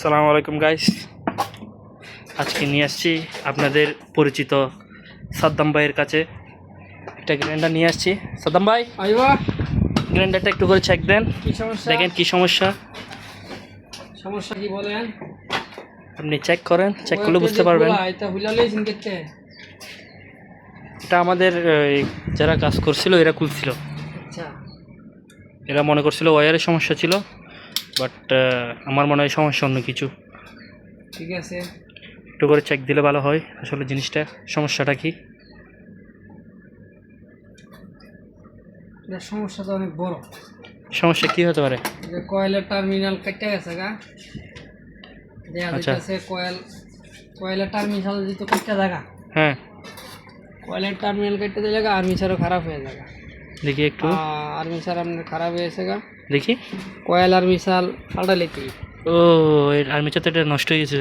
সালাম আলাইকুম গাইস আজকে নিয়ে আসছি আপনাদের পরিচিত সাদ্দাম ভাইয়ের কাছে। একটা গ্রাইন্ডার নিয়ে আসছি। সাদ্দাম ভাই গ্রাইন্ডারটা একটু করে চেক দেন। দেখেন কি সমস্যা। সমস্যা কি বলেন? আপনি চেক করেন চেক করলে বুঝতে পারবেন। এটা আমাদের যারা কাজ করছিল এরা খুলছিল। আচ্ছা। এরা মনে করছিল ওয়ারের সমস্যা ছিল। বাট আমার মনে হয় সমস্যা অন্য কিছু। ঠিক আছে। একটু করে চেক দিলে ভালো হয় আসলে জিনিসটা। সমস্যাটা কি? সমস্যা তো অনেক বড়। সমস্যা কি হতে পারে? যে কয়েলের টার্মিনাল কেটে গেছে গা। দেখা। যাচ্ছে কয়েল কয়েলের টার্মিনাল যেহেতু কেটে জায়গা হ্যাঁ। কয়েলের টার্মিনাল কেটে দিলে গা আর্মিচারও খারাপ হয়ে দেখি একটু আর্মিচার আপনার খারাপ হয়েছে গা দেখি কয়েল আর্মিচার পাল্টা লিখি ও আর্মিচার তো এটা নষ্ট হয়ে গেছে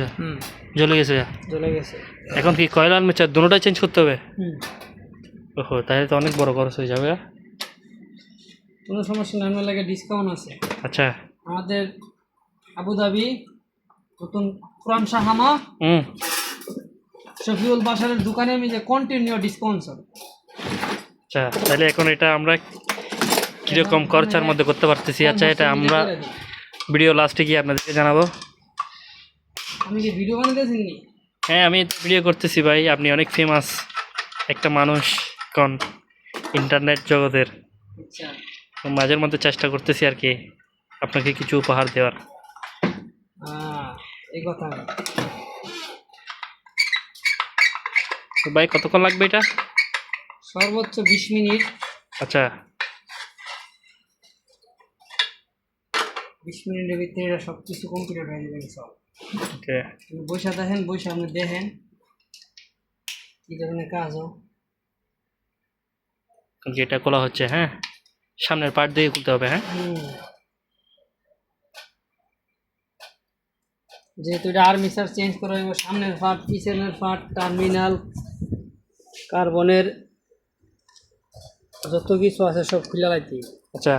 জ্বলে গেছে চলে গেছে এখন কি কয়লা আর্মিচার দুটোটাই চেঞ্জ করতে হবে হুম ওহো তাহলে তো অনেক বড় খরচ হয়ে যাবে কোনো সমস্যা নেই আমার লাগে ডিসকাউন্ট আছে আচ্ছা আমাদের আবুধাবি নতুন পুরান শাহামা হুম শফিউল বাসারের দোকানে আমি যে কন্টিনিউ ডিসকাউন্ট আচ্ছা তাহলে এখন এটা আমরা কীরকম খরচার মধ্যে করতে পারতেছি? আচ্ছা এটা আমরা ভিডিও লাস্টে গিয়ে আপনাদেরকে জানাব। হ্যাঁ আমি ভিডিও করতেছি ভাই। আপনি অনেক ফেমাস একটা মানুষ কন ইন্টারনেট জগতের। আচ্ছা। মাঝের মধ্যে চেষ্টা করতেছি আর কি আপনাকে কিছু উপহার দেওয়ার। ভাই কতক্ষণ লাগবে এটা? সর্বোচ্চ বিশ মিনিট। আচ্ছা। বিশ মিনিটের ভিতরে এটা সব কিছু কমপ্লিট হয়ে যাবে সব। ওকে। বৈশা দেখেন বৈশা আপনি দেখেন কি ধরনের কাজ হোক এটা খোলা হচ্ছে হ্যাঁ? সামনের পার্ট দিয়ে খুলতে হবে হ্যাঁ? যেহেতু এটা আর্মিসার চেঞ্জ করা সামনের পার্ট পিছনের পার্ট টার্মিনাল কার্বনের যত কিছু আছে সব খুলে লাইতে। আচ্ছা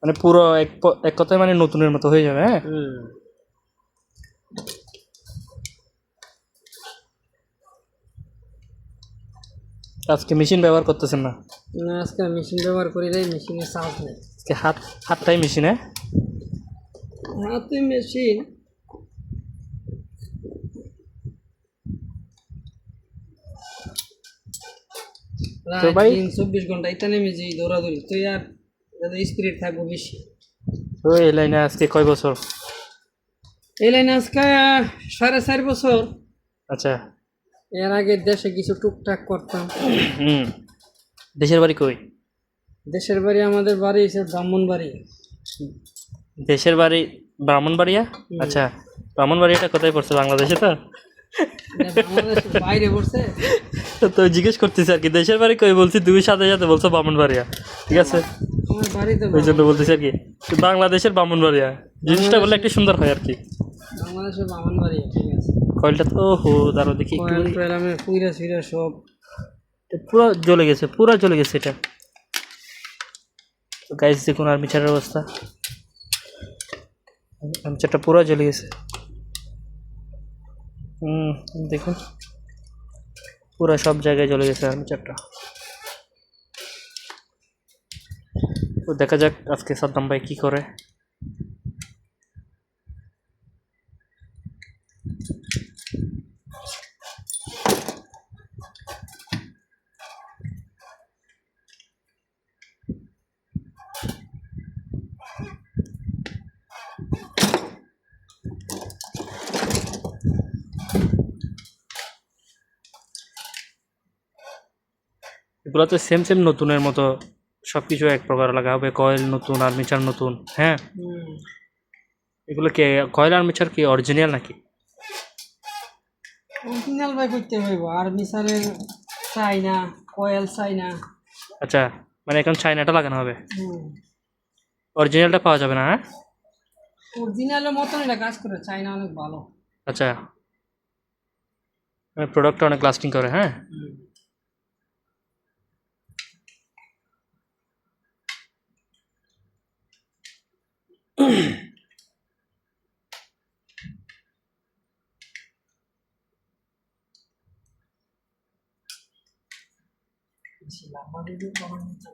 মানে পুরো এক এক কথায় মানে নতুনের মতো হয়ে যাবে হ্যাঁ? আজকে মেশিন ব্যবহার করতেছেন না? না আজকে মেশিন ব্যবহার করি রে মেশিনের চার্জ নেই। আজকে হাত হাতটাই মেশিন হ্যাঁ? হাতে মেশিন। তো ভাই? চব্বিশ ঘণ্টা এটা নেমে যে দৌড়াদৌড়ি তো আর স্পিরিট থাকব বেশি। তো এই লাইনে আজকে কয় বছর? এই লাইনে আজকে সাড়ে চার বছর। আচ্ছা। এর আগে দেশে কিছু টুকটাক করতাম। হুম। দেশের বাড়ি কই? দেশের বাড়ি আমাদের বাড়ি হচ্ছে ব্রাহ্মণ বাড়ি দেশের বাড়ি ব্রাহ্মণবাড়িয়া? আচ্ছা। ব্রাহ্মণবাড়িয়াটা কোথায় পড়ছে? বাংলাদেশে তো? বাইরে পড়ছে। তো জিজ্ঞেস করতেছি আর কি দেশের বাড়ি কই বলছি তুমি সাথে সাথে বলছো ব্রাহ্মণবাড়িয়া ঠিক আছে ওই জন্য বলতেছি আর কি বাংলাদেশের ব্রাহ্মণবাড়িয়া জিনিসটা বললে একটু সুন্দর হয় আর কি বাংলাদেশের ব্রাহ্মণ ঠিক আছে কয়েলটা তো হো দাঁড়ো দেখি সুইরা সব পুরো জ্বলে গেছে পুরো জ্বলে গেছে এটা তো গাইস দেখুন আর্মিচারের অবস্থা আর্মিচারটা পুরো জ্বলে গেছে হুম দেখুন পুরো সব জায়গায় চলে গেছে আর্মিচারটা তো দেখা যাক আজকে সাদ্দাম ভাই কী করে। এগুলো তো সেম সেম নতুনের মতো সব কিছু এক প্রকার লাগা হবে। কয়েল নতুন আর্মিচার নতুন হ্যাঁ? এগুলো কি কয়েল আর্মিচার কি অরিজিনাল নাকি? অরিজিনাল ভাই করতে হইব। আর মিসারের চাই না কয়েল চাই না আচ্ছা মানে এখন চাইনাটা লাগানো হবে। অরিজিনালটা পাওয়া যাবে না হ্যাঁ? অরিজিনালের মতন এটা কাজ করে। চাইনা অনেক ভালো। আচ্ছা। প্রোডাক্টটা অনেক লাস্টিং করে হ্যাঁ? 是那么的，我们。